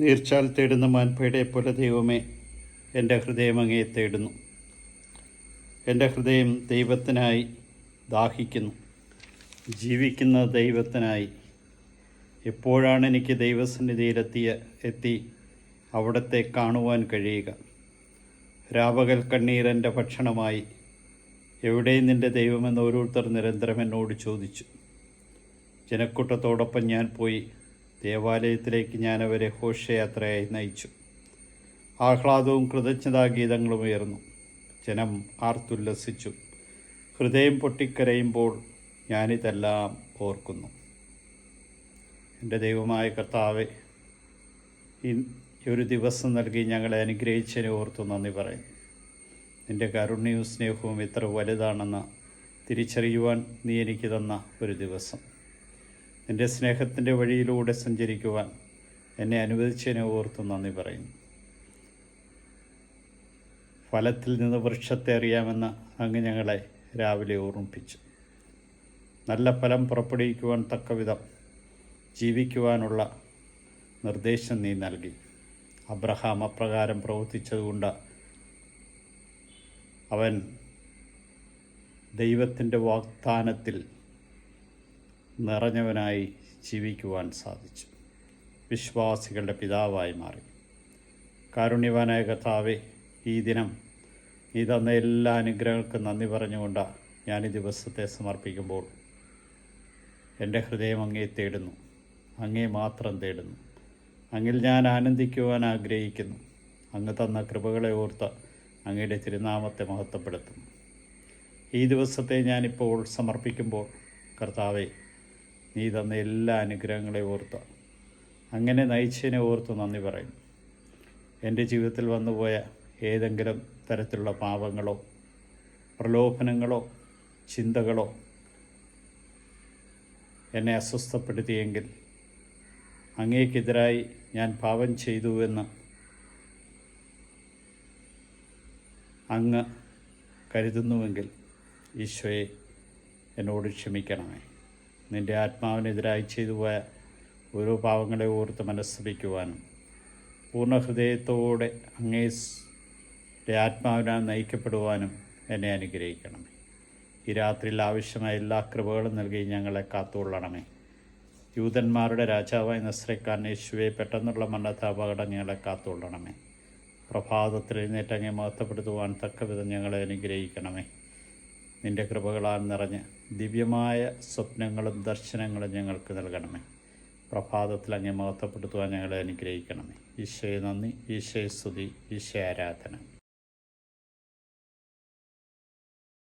നീർച്ചാൽ തേടുന്ന മാൻപയുടെ പോലെ ദൈവമേ എന്റെ ഹൃദയം അങ്ങേ തേടുന്നു. എന്റെ ഹൃദയം ദൈവത്തിനായി ദാഹിക്കുന്നു. ജീവിക്കുന്ന ദൈവത്തിനായി. എപ്പോഴാണ് എനിക്ക് ദൈവസന്നിധിയിലെത്തിയ എത്തി അവിടത്തെ കാണുവാൻ കഴിയുക? രാപകൽ കണ്ണീർ എന്റെ ഭക്ഷണമായി. എവിടെ നിന്റെ ദൈവമെന്ന് ഓരോരുത്തർ നിരന്തരം എന്നോട് ചോദിച്ചു. ജനക്കൂട്ടത്തോടൊപ്പം ഞാൻ പോയി ദേവാലയത്തിലേക്ക് ഞാൻ അവരെ ഘോഷയാത്രയായി നയിച്ചു. ആഹ്ലാദവും കൃതജ്ഞതാഗീതങ്ങളും ഉയർന്നു. ജനം ആർത്തുല്ലസിച്ചു. ഹൃദയം പൊട്ടിക്കരയുമ്പോൾ ഞാനിതെല്ലാം ഓർക്കുന്നു. എന്റെ ദൈവമായ കർത്താവെ ഈ ഒരു ദിവസം നൽകി ഞങ്ങളെ അനുഗ്രഹിച്ചതിനെ ഓർത്തു നന്ദി പറയും നിന്റെ കാരുണ്യവും സ്നേഹവും ഇത്ര വലുതാണെന്ന് തിരിച്ചറിയുവാൻ നീ എനിക്ക് തന്ന ഒരു ദിവസം. നിന്റെ സ്നേഹത്തിന്റെ വഴിയിലൂടെ സഞ്ചരിക്കുവാൻ എന്നെ അനുവദിച്ചതിനെ ഓർത്തു നന്ദി പറയുന്നു. ഫലത്തിൽ നിന്ന് വൃക്ഷത്തെ അറിയാമെന്ന് അങ്ങ് ഞങ്ങളെ രാവിലെ ഓർമ്മിപ്പിച്ചു. നല്ല ഫലം പുറപ്പെടുവിക്കുവാൻ തക്കവിധം ജീവിക്കുവാനുള്ള നിർദ്ദേശം നീ നൽകി. അബ്രഹാം അപ്രകാരം പ്രവർത്തിച്ചതുകൊണ്ട് അവൻ ദൈവത്തിന്റെ വാഗ്ദാനത്തിൽ നിറഞ്ഞവനായി ജീവിക്കുവാൻ സാധിച്ചു. വിശ്വാസികളുടെ പിതാവായി മാറി. കാരുണ്യവാനായ കർത്താവെ ഈ ദിനം നീ തന്ന എല്ലാ അനുഗ്രഹങ്ങൾക്കും നന്ദി പറഞ്ഞുകൊണ്ട് ഞാൻ ഈ ദിവസത്തെ സമർപ്പിക്കുമ്പോൾ എന്റെ ഹൃദയം അങ്ങേ തേടുന്നു അങ്ങേ മാത്രം തേടുന്നു. അങ്ങിൽ ഞാൻ ആനന്ദിക്കുവാൻ ആഗ്രഹിക്കുന്നു അങ്ങ് തന്ന കൃപകളെ ഓർത്ത് അങ്ങയുടെ തിരുനാമത്തെ മഹത്വപ്പെടുത്തുന്നു. ഈ ദിവസത്തെ ഞാനിപ്പോൾ സമർപ്പിക്കുമ്പോൾ കർത്താവെ നീ തന്ന എല്ലാ അനുഗ്രഹങ്ങളെ ഓർത്ത്. അങ്ങനെ നയിച്ചതിനെ ഓർത്ത് നന്ദി പറയും എന്റെ ജീവിതത്തിൽ വന്നുപോയ ഏതെങ്കിലും തരത്തിലുള്ള പാപങ്ങളോ പ്രലോഭനങ്ങളോ ചിന്തകളോ എന്നെ അസ്വസ്ഥപ്പെടുത്തിയെങ്കിൽ അങ്ങേക്കെതിരായി ഞാൻ പാപം ചെയ്തു എന്ന് അങ്ങ് കരുതുന്നുവെങ്കിൽ ഈശോയെ എന്നോട് ക്ഷമിക്കണമേ. നിന്റെ ആത്മാവിനെതിരായി ചെയ്തു പോയ ഓരോ പാവങ്ങളെ ഓർത്ത് മനസ്സപിക്കുവാനും പൂർണ ഹൃദയത്തോടെ അങ്ങേ ആത്മാവിനാൽ നയിക്കപ്പെടുവാനും എന്നെ അനുഗ്രഹിക്കണമേ ഈ രാത്രിയിൽ ആവശ്യമായ എല്ലാ കൃപകളും നൽകി ഞങ്ങളെ കാത്തുകൊള്ളണമേ. യൂതന്മാരുടെ രാജാവായ നസ്രക്കാരൻ യേശുവെ പെട്ടെന്നുള്ള മരണത്തെ ഞങ്ങളെ കാത്തുകൊള്ളണമേ. പ്രഭാതത്തിൽ എഴുന്നേറ്റ് അങ്ങേ മഹത്വപ്പെടുത്തുവാൻ തക്കവിധം ഞങ്ങളെ അനുഗ്രഹിക്കണമേ. നിന്റെ കൃപകളാൽ നിറഞ്ഞ് ദിവ്യമായ സ്വപ്നങ്ങളും ദർശനങ്ങളും ഞങ്ങൾക്ക് നൽകണമേ. പ്രഭാതത്തിൽ അങ്ങേ മഹത്വപ്പെടുത്തുവാൻ ഞങ്ങളെ അനുഗ്രഹിക്കണമേ. ഈശോയെ നന്ദി ഈശോയെ സ്തുതി ഈശോ ആരാധന.